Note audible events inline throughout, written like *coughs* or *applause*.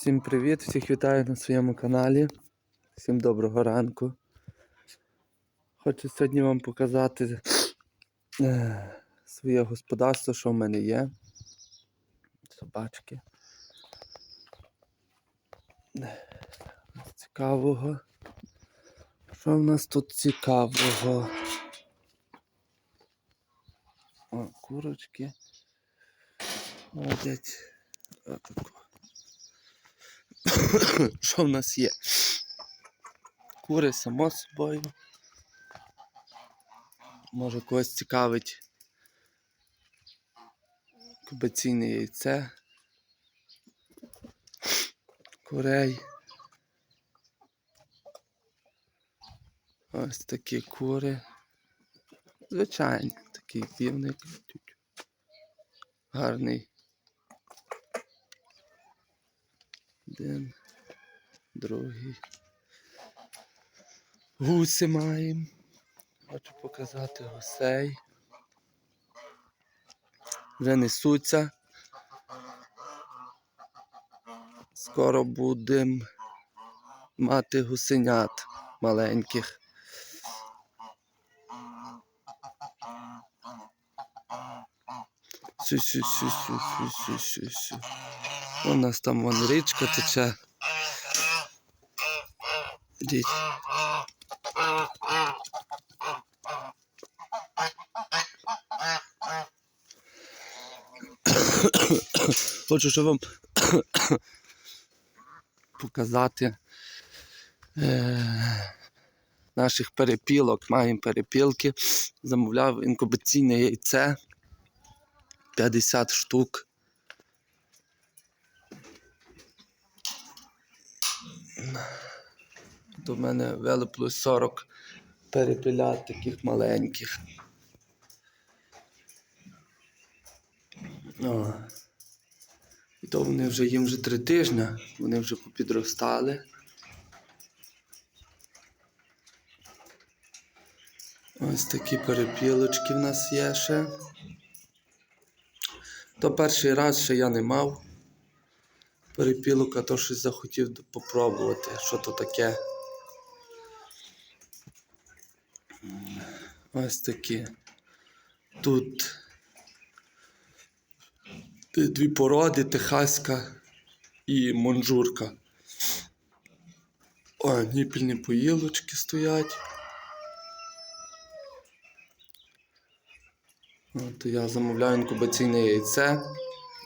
Всім привіт, всіх вітаю на своєму каналі. Всім доброго ранку. Хочу сьогодні вам показати е, своє господарство, що в мене є. Собачки. Цікавого. Що в нас тут цікавого? О, курочки. Ходять. Отако. *coughs* Що в нас є? Кури, само собою. Може когось цікавить кубаційне яйце. Курей. Ось такі кури. Звичайні, такий півник. Гарний. Один, другий. Гуси маємо. Хочу показати гусей. Вже несуться. Скоро будемо мати гусенят маленьких. Сю, сю, сю, сю, сю, сю, сю, сю. У нас там вон річка тече. Діть. Хочу, щоб вам показати е, наших перепілок. Маємо перепілки. Замовляв інкубаційне яйце 50 штук. До мене вилипло 40 перепілят таких маленьких. О. І то вони вже їм вже три тижні, вони вже попідростали. Ось такі перепілочки в нас є ще. То перший раз ще я не мав перепілок, а то щось захотів попробувати, що то таке. Ось такі. Тут дві породи, техаська і монжурка. О, ніпільні поїлочки стоять. От я замовляю інкубаційне яйце,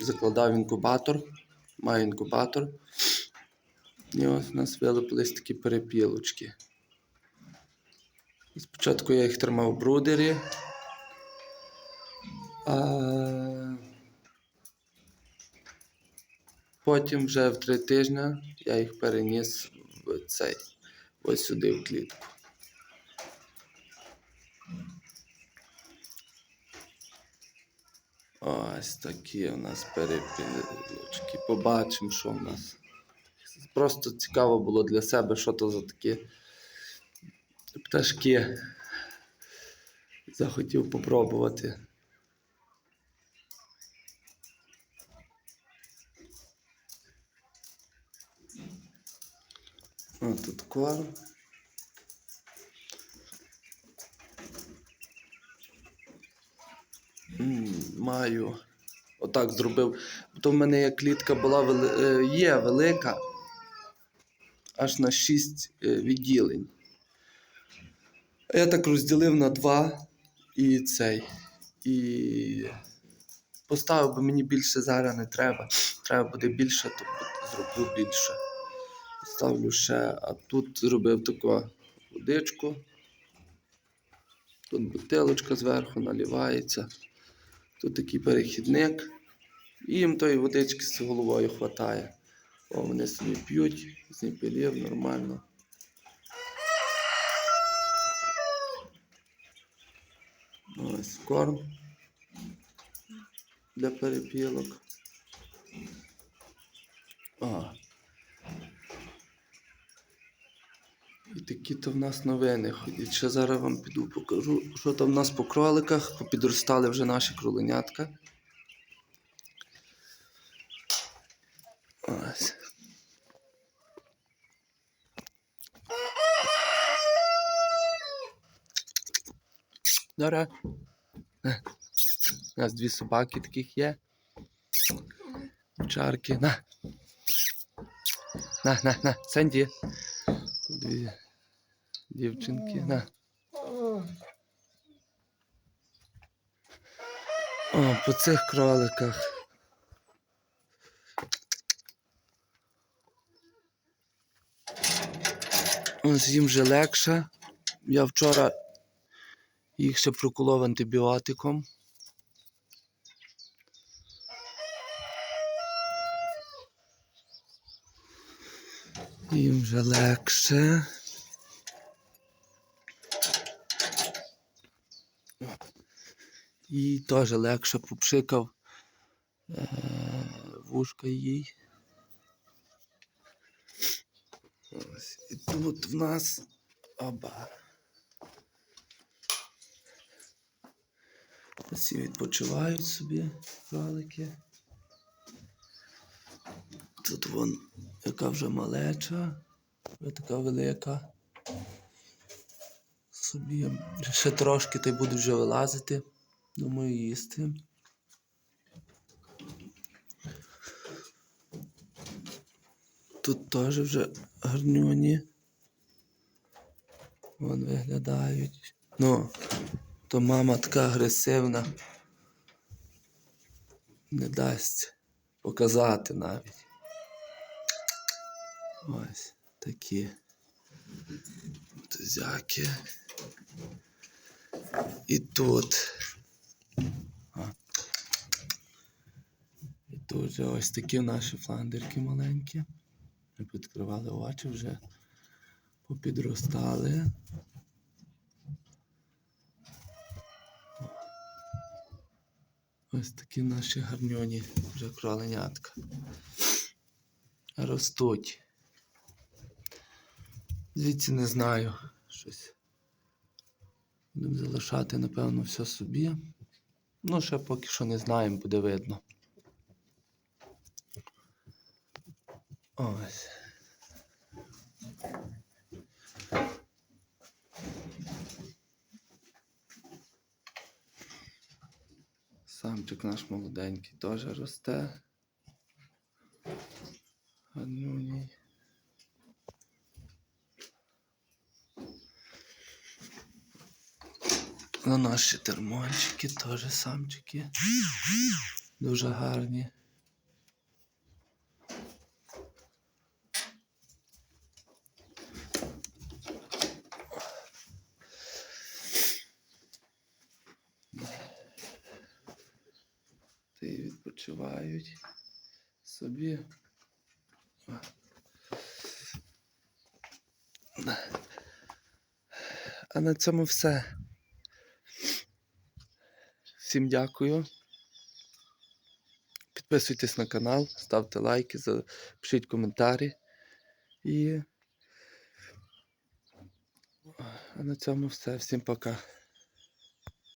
закладав інкубатор, маю інкубатор. І ось у нас вилупились такі перепілочки. Спочатку я їх тримав в брудері. А... Потім вже в три тижні я їх переніс в цей ось сюди в клітку. Ось такі у нас перепілочки. Побачимо, що в нас. Просто цікаво було для себе, що то за такі пташки. Захотів попробувати. О, тут корм. Маю. Отак зробив. То в мене клітка була вели... е, є велика, аж на 6 відділень. Я так розділив на два і цей. І поставив, бо мені більше зараз не треба. Треба буде більше, то зроблю більше. Ставлю ще, а тут зробив таку водичку. Тут бутилочка зверху наливається. Тут такий перехідник. І їм тої водички з головою вистачає. О, вони собі п'ють, з нормально. Ось корм для перепілок. А. І такі то в нас новини ходять. Ще зараз вам піду покажу, що там в нас по кроликах. Попідростали вже наші кроленятка. Ось. Дора. У нас дві собаки таких є. Чарки. На. На, на, на. Сенді. Дві дівчинки. На. О, по цих кроликах. Ось їм вже легше. Я вчора їх ще проколов антибіотиком. Їм вже легше. І теж легше попшикав е, вушка їй. Ось. І тут в нас оба. Всі відпочивають собі кролики. Тут вон яка вже малеча, така велика. Собі ще трошки та й будуть вже вилазити. Думаю, їсти. Тут теж вже гарнюні. Вон виглядають. Ну, то мама така агресивна. Не дасть показати навіть. Ось такі мотузяки. І тут. І тут же ось такі наші фландерки маленькі. Ми підкривали очі вже попідростали. Ось такі наші гарньоні вже кроленятка. Ростуть. Звідси не знаю щось. Будемо залишати, напевно, все собі. Ну, ще поки що не знаємо, буде видно. Ось. Самчик наш молоденький теж росте. Гарнюній. Ну, наші термончики теж самчики. Дуже гарні. Та й відпочивають собі. А на цьому все. Всім дякую. Підписуйтесь на канал, ставте лайки, пишіть коментарі. І. А на цьому все. Всім пока.